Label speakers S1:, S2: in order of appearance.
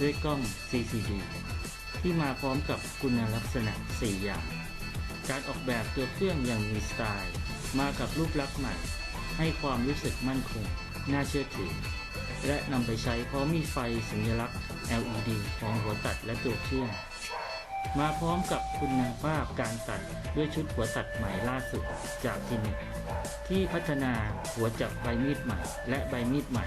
S1: ด้วยกล้อง CCD ที่มาพร้อมกับคุณลักษณะ 4 อย่าง การออกแบบตัวเครื่องอย่างมีสไตล์ มากับรูปลักษณ์ใหม่ ให้ความรู้สึกมั่นคง น่าเชื่อถือ และนำไปใช้พร้อมมีไฟสัญลักษณ์ LED ของหัวตัดและตัวเครื่อง มาพร้อมกับคุณภาพการตัดด้วยชุดหัวตัดใหม่ล่าสุดจากทีนิที่พัฒนาหัวจับใบมีดใหม่ และใบมีดใหม่